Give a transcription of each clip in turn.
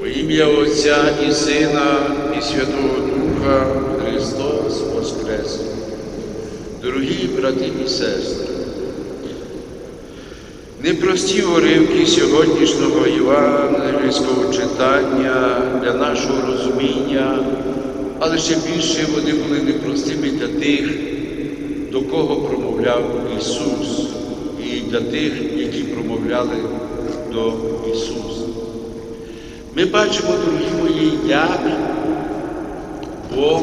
Во ім'я Отця і Сина, і Святого Духа Христос Воскрес. Дорогі брати і сестри, непрості уривки сьогоднішнього євангельського читання для нашого розуміння, але ще більше вони були непростими для тих, до кого промовляв Ісус, і для тих, які промовляли до Ісуса. Ми бачимо, дорогі мої, як Бог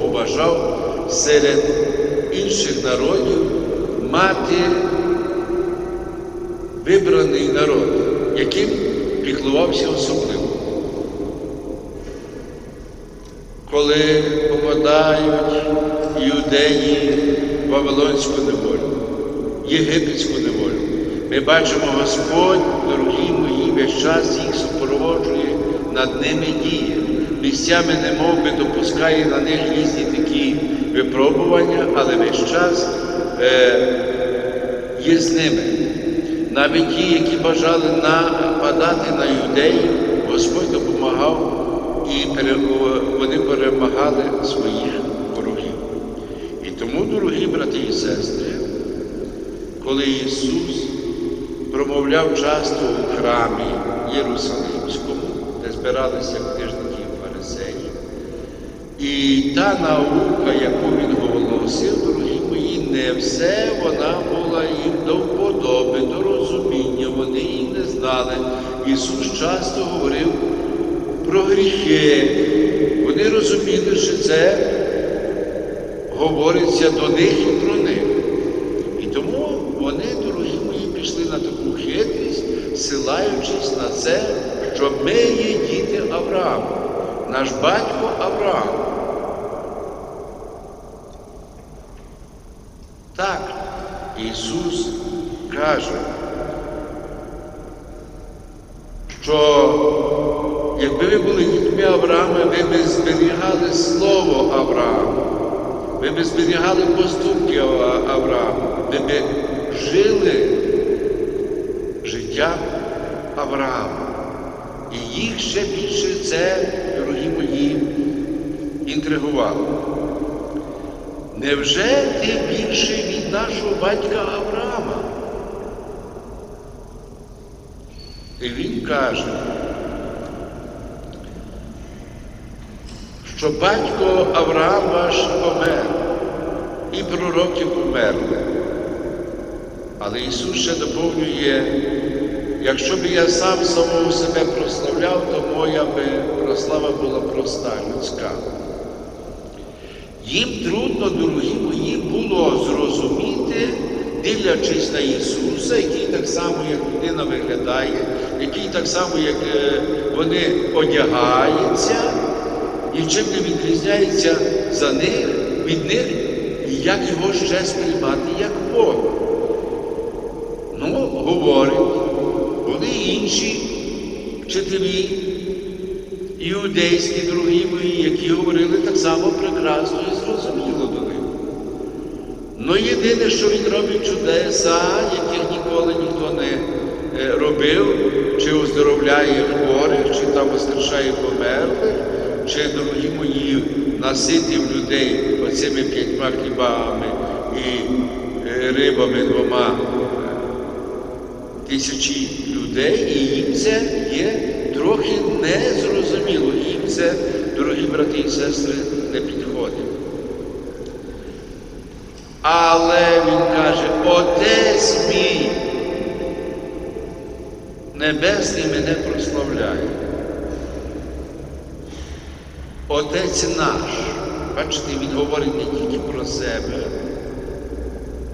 побажав серед інших народів мати вибраний народ, яким піклувався особливо. Коли попадають юдеї Вавилонську неволю, єгипетську неволю, ми бачимо, Господь, дорогі мої, весь час їх супроводжує, над ними діє. Місцями немов би допускає на них різні такі випробування, але весь час е, є з ними. Навіть ті, які бажали нападати на юдеїв, Господь допомагав і вони перемагали своїх ворогів. І тому, дорогі брати і сестри, коли Ісус промовляв часто у храмі Єрусалимському, збиралися книжники і фарисеї, і та наука, яку він оголосив, дорогі мої, не все вона була їм до вподоби, до розуміння, вони її не знали. Ісус часто говорив про гріхи. Вони розуміли, що це говориться до них і про них. І тому вони, дорогі мої, пішли на таку хитрість, силаючись на це, що ми є діти Авраама, наш батько Авраам. Так, Ісус каже, що якби ви були дітьми Авраама, ви б зберігали слово Авраама, ви б зберігали поступки Авраама, ви б жили життям Авраама. І їх ще більше це, дорогі мої, інтригувало. Невже ти більше від нашого батька Авраама? І він каже, що батько Авраам ваш помер, і пророки померли. Але Ісус ще доповнює, якщо б я сам самого себе прославляв, то моя би прослава була проста, людська. Їм трудно, дорогі мої, було зрозуміти, дивлячись на Ісуса, який так само, як людина виглядає, який так само, як е, вони одягаються, нічим не відрізняється за них, від них, і як його ще сприймати як Бога. Ну, говорить, інші вчителі, іудейські, дорогі мої, які говорили так само прекрасно і зрозуміло до них. Ну єдине, що він робить чудеса, яких ніколи ніхто не е, робив, чи оздоровляє хворих, чи там воскрешає померлих, чи, дорогі мої, наситив людей оцими п'ятьма хлібами і е, рибами двома тисячі людей, і їм це є трохи незрозуміло. Їм це, дорогі брати і сестри, не підходить. Але він каже, Отець мій Небесний мене прославляє. Отець наш. Бачите, він говорить не тільки про себе,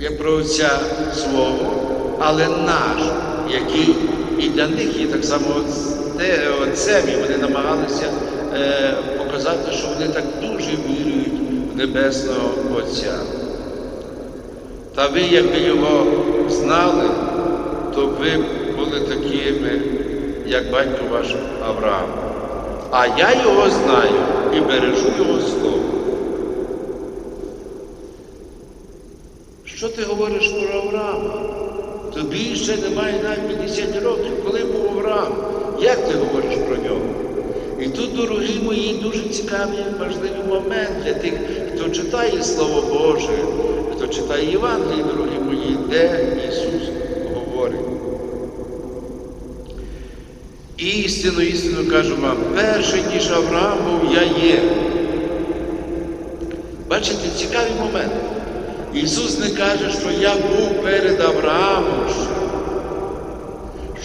як про Отця свого, але наш, який і для них є так само отце- Отцем, і вони намагалися е, показати, що вони так дуже вірують в Небесного Отця. Та ви, якби його знали, то ви були такими, як батько ваш Авраам. А я його знаю і бережу його слово. Що ти говориш про Авраама? Тобі ще немає навіть 50 років, коли був Авраам. Як ти говориш про нього? І тут, дорогі мої, дуже цікавий важливий момент для тих, хто читає Слово Боже, хто читає Євангеліє, дорогі мої, де Ісус говорить. Істину, істину кажу вам, перший, ніж Авраам був, я є. Бачите, цікавий момент. Ісус не каже, що я був перед Авраамом,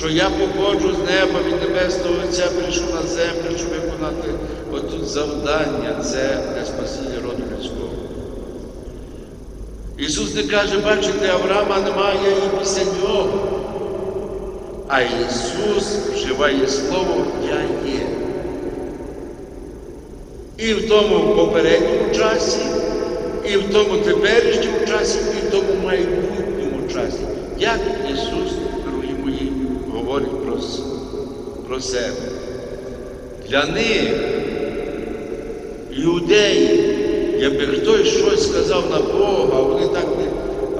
що я походжу з неба від Небесного Отця, прийшов на землю, щоб виконати отут завдання, це для спасіння роду людського. Ісус не каже, бачите, Авраама немає і після нього. А Ісус вживає слово Я є. І в тому попередньому часі, і в тому теперішньому часі, і в тому майбутньому часі. Як Ісус, говорить про, про себе. Для них, юдеї, якби хтось щось сказав на Бога, вони так не,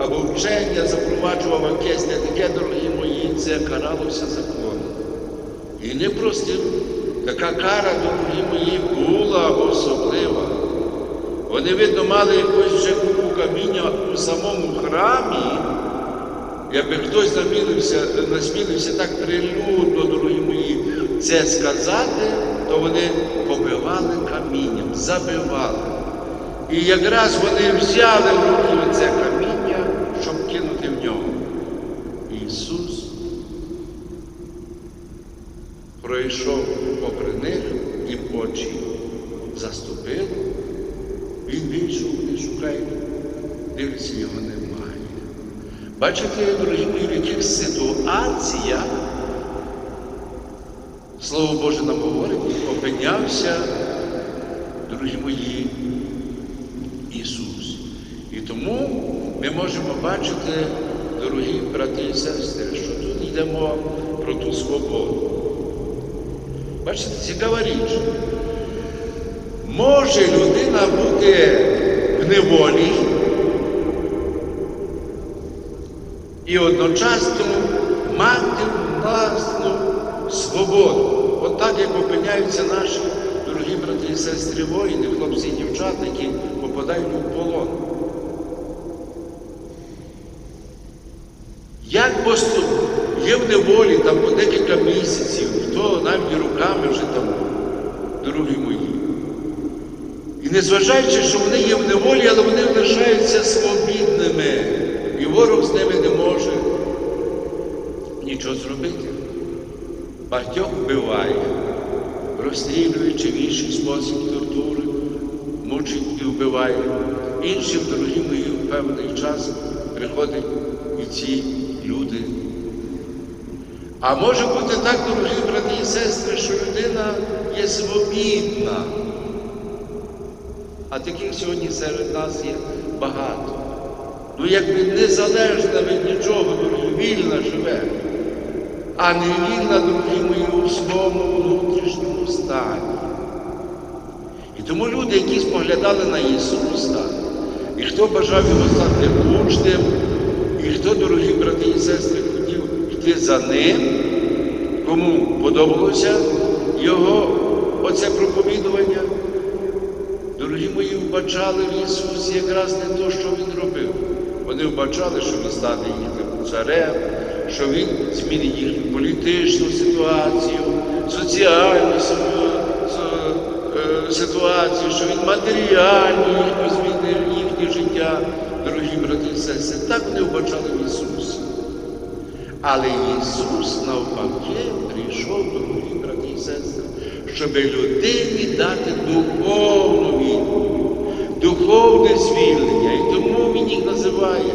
або вчення запроваджував якесь не таке, дорогі мої, це каралося законом. І не простим. Така кара, дорогі мої, була особлива. Вони, видно, мали якусь вже купу каміння у самому храмі. Якби хтось намілився, насмілився так прилюдно, дорогі мої, це сказати, то вони побивали камінням, забивали. І якраз вони взяли в руки це каміння, щоб кинути в нього. Ісус пройшов попри них і очі заступив. Він вийшов, вони шукають, дивиться, його немає. Бачите, дорогі мої, в яких ситуаціях, Слово Боже нам говорить, опинявся, дорогі мої, Ісус. І тому ми можемо бачити, дорогі брати і сестри, що тут йдемо про ту свободу. Бачите, цікава річ. Може людина бути в неволі і одночасно мати власну свободу. От так, як опиняються наші дорогі брати і сестри воїни, хлопці і дівчата, які попадають у полон. Як поступ є в неволі там по декілька місяців, хто навіть руками вже там, дорогі мої. І незважаючи, що вони є в неволі, але вони лишаються свобідними. І ворог з ними не може нічого зробити. Багатьох вбиває, розстрілюючи в інший спосіб тортури, мучить і вбиває. Іншим, дорогі мої, в певний час приходять і ці люди. А може бути так, дорогі брати і сестри, що людина є свобідна. А таких сьогодні серед нас є багато. Ну, якби незалежна від нічого, дорогі, вільна живе, а не вільна, дорогі мої, у своєму внутрішньому стані. І тому люди, які споглядали на Ісуса, і хто бажав його стати учнем, і хто, дорогі брати і сестри, хотів йти за ним, кому подобалося його оце проповідування, дорогі мої, вбачали в Ісусі якраз не те, що Він робив. Вони вбачали, що Він стане їхнім царем, що Він змінить їхню політичну ситуацію, соціальну е, ситуацію, що Він матеріальну їхню змінив їхнє життя, дорогі брати і сестри. Так вони вбачали в Ісусі. Але Ісус навпаки прийшов, дорогі брати і сестри, щоб людині дати духовну відповідь, духовне звільнення. І тому Він їх називає,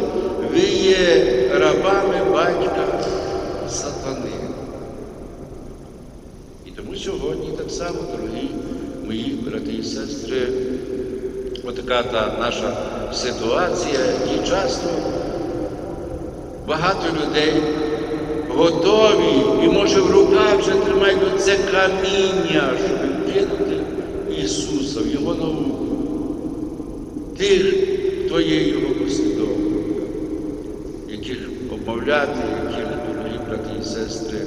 ви є рабами батька сатани. І тому сьогодні так само, дорогі мої брати і сестри, отака та наша ситуація, і часто багато людей готові і, може, в руках вже тримають це каміння, щоб кинути Ісуса в Його науку. Тих, хто є Його послідовниками, яких обмовляти, яких, дорогі брати і сестри,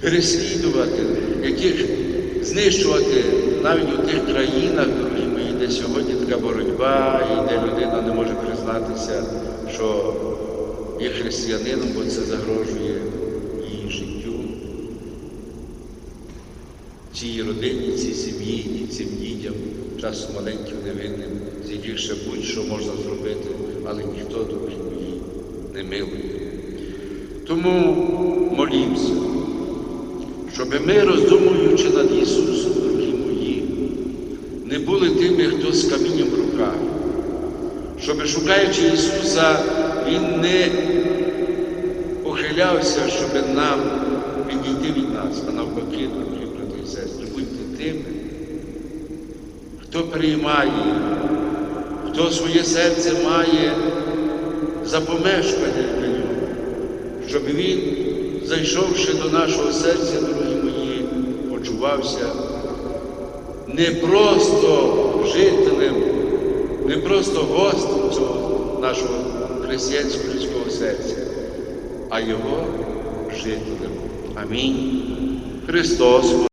переслідувати, яких знищувати навіть у тих країнах, дорогі де сьогодні така боротьба, і де людина не може признатися, що є християнином, бо це загрожує її життю, цій родині, цій сім'ї і цим дітям, часом маленьким невинним, з ще будь-що можна зробити, але ніхто, дорогі мої, не милує. Тому молімося, щоб ми, роздумуючи над Ісусом, дорогі мої, не були тими, хто з камінням в руках, щоб, шукаючи Ісуса, Він не похилявся, щоб нам відійти від нас, а навпаки, дорогі брати і сестри, будьте тими, хто приймає, хто своє серце має за помешкання для нього щоб він, зайшовши до нашого серця, дорогі мої, почувався не просто жителем, не просто гостем цього нашого християнського людського серця, а його жителем. Амінь. Христос